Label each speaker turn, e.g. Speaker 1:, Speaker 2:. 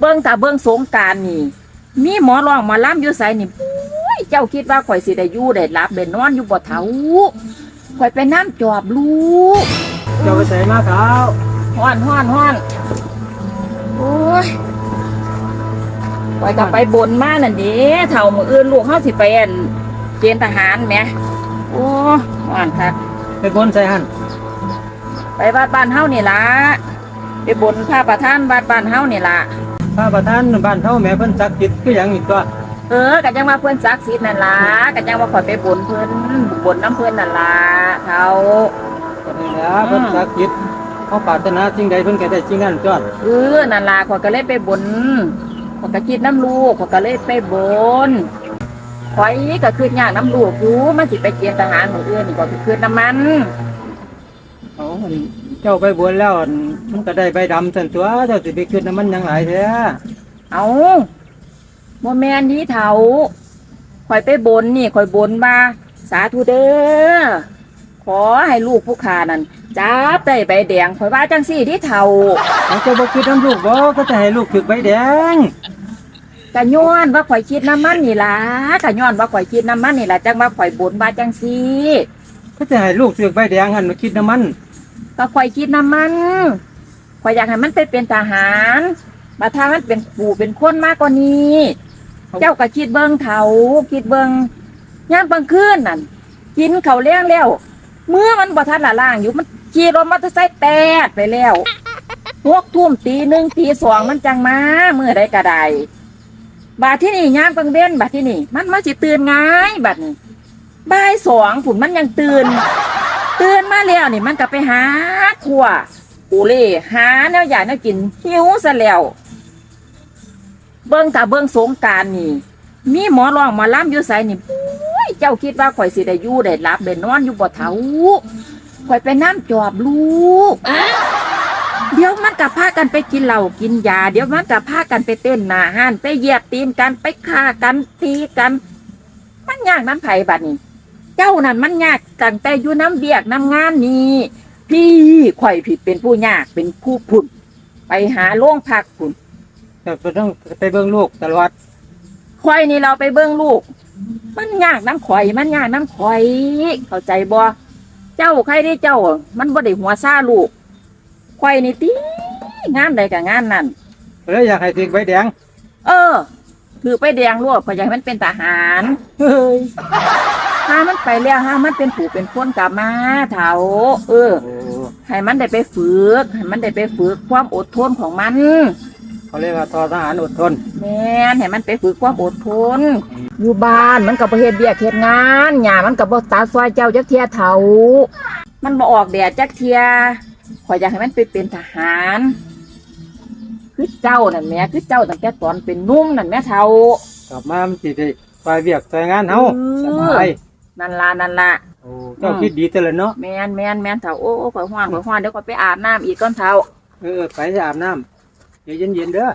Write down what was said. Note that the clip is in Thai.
Speaker 1: เบิ่งถ้าเบิ่งสงกรารนี่ มีหมอร้องหมาล่ำอยู่ไสนี่อุ้ยเจ้าคิดว่าข่อยสิได้อยู่ได้หลับได้นอนอยู่บ่เฒ่าข่อยไปน้ำจอบลูก
Speaker 2: เจ้าไปใส่มาขาว
Speaker 1: ฮ้อนฮ้อนฮ้อนโอ้ยข่อยก็ไปบนมานั่นเด้เฒ่ามื้ออื่นลูกเฮาสิไปอั่นเกณฑ์ทหารแหมโอ้ฮ้อนคัก
Speaker 2: ไปบนใส่หัน
Speaker 1: ไปวัดบ้านเฮานี่ล่ะไปบนพระประธานวัดบ้านเฮานี่ล่ะ
Speaker 2: พระประธานบ้านเฮาแม่เพิ่นจักจิตคือหยังอีกตัว
Speaker 1: เออก็ยังว่าเพิ่นศักดิ์สิทธิ์นั่นล่ะก็ยังว่าข่อยไปบนเพิ่นบนน้ำเพิ่นนั่นล่ะเฒ่า
Speaker 2: ก็นี่แหละเพิ่นจักจิตเขาปรารถนาสิ่งใดเพิ่นก็ได้สิ่งนั้นจอด
Speaker 1: เออนั่นล่ะข่อยก็เลยไปบนข่อยก็คิดน้ำลูกข่อยก็เลยไปบนข่อยก็คือยากน้ำลูกอยู่มันสิไปเกณฑ์ทหารมื้ออื่นนี่ก็คือคืนน้ำมัน
Speaker 2: เอาอัน เจ้าไปบวชแล้วอันมันก็ได้ใบดำซั่นตัวเจ้าสิไปขึ้นน้ำมันหยังหลายแท้
Speaker 1: เอาบ่แม่นดีเฒ่าข่อยไปบนนี่ข่อยบนมา สาธุเด้อ ขอให้ลูกผู้ขานั่นจับได้ใบแดงข่อยว่าจังซี่ที่เฒ่า
Speaker 2: เอาเจ้าบ่คิดน้ำลูกบ่ก็จะให้ลูกถึกใบแดง
Speaker 1: กะย้อนว่าข่อยคิดน้ำมันนี่ล่ะกะย้อนว่าข่อยคิดน้ำมันนี่ล่ะจังว่าข่อยบนว่าจังซี่
Speaker 2: ก็จะให้ลูกถึกใบแดงหันมาคิดน้ำมัน
Speaker 1: ก็ข่อยคิดน้ำมันข่อยอยากให้มันไปเป็นทหารมาถ้ามันเป็นผู้เป็นคนมากกว่านี้ เจ้าก็คิดเบิ่งเถาคิดเบิ่งย่ามบางคืนนั่นกินเขาเลี้ยงแล้วเมื่อมันบ่ทันละล่างอยู่มันขี่รถมอเตอร์ไซค์แตดไปแล้วหกทุ่มตีหนึ่งตีสองมันจังมาเมื่อใดก็ได้บาดที่นี่ย่ามกังเว้นบาดที่นี่ มันมาสิตื่นง่ายบัดนี้บ่ายสองผุนมันยังตื่น ตื่นมาแล้วนี่มันก็ไปหาขวอูเล่หาแนวอยากแนวกินหิวซะแล้วเบิ่งถ้าเบิ่งสงการนี่ มีหมอรองหมาล่ำอยู่ไสนี่อุ้ยเจ้าคิดว่าข่อยสิได้อยู่ได้หลับได้นอนอยู่บ่เฒ่าข่อยไปน้ำจอบลูกเดี๋ยวมันกับพากันไปกินเหล้ากินยา เดี๋ยวมันกับพากันไปเต้นหน้าห้านไปเหยียบตีนกันไปฆ่ากันตีกัน มันยากน้ำไผ่บัดนี้ เจ้านั่นมันยาก ตั้งแต่อยู่น้ำเบียกน้ำงานนี่พี่ข่อยผิดเป็นผู้ยากเป็นผู้ผุดไปหาโรงพักผุด
Speaker 2: เจ้าต้องไปเบิ่งลูกตลอด
Speaker 1: ข่อยนี่เราไปเบิ่งลูก มันยากน้ำข่อย มันยากน้ำข่อย เข้าใจบ่เจ้าใครได้เจ้า มันบ่ได้หัวซ่าลูกข่อยนี่ตีงานใดกับงานนั่น
Speaker 2: เลยอยากให้ถึกใบแดง
Speaker 1: เออ คือไปแดงลวกข่อยอยากให้มันเป็นทหาร
Speaker 2: เฮ้ย
Speaker 1: ถ้ามันไปแล้วถ้ามันเป็นผู้เป็นคนกลับมาเถาเออ
Speaker 2: โอ้
Speaker 1: ให้มันได้ไปฝึก ให้มันได้ไปฝึกความอดทนของมัน
Speaker 2: เขาเรียกว่าทอทหารอดทน
Speaker 1: แม่นให้มันไปฝึกความอดทน อยู่บ้านมันก็บ่เฮ็ดเบียกเฮ็ดงานหญ้ามันก็บ่ตาซอยเจ้าจักเทียเฒ่ามันบ่ออกแดดจักเทียข่อยอยากให้มันไปเป็นทหาร คือเจ้านั่นแหม่คือเจ้าตั้งแต่ตอนเป็นหนุ่มนั่นแหม่เฒ่าก
Speaker 2: ลับมามันสิได้ไปเวียกใส่งานเฮา
Speaker 1: เออ
Speaker 2: สบาย
Speaker 1: นั่นล่ะนั่นล่ะ
Speaker 2: โอ้เจ้าคิดดีแต่ละเนาะ
Speaker 1: แม่นแม่นแม่นเฒ่าโอ้โอ้ข่อยฮ้อนข่อยฮ้อนเดี๋ยวข่อยไปอาบน้ำอีกก่อนเฒ่า
Speaker 2: เออไปอาบน้ำเดี๋ยวเย็นๆเด้อ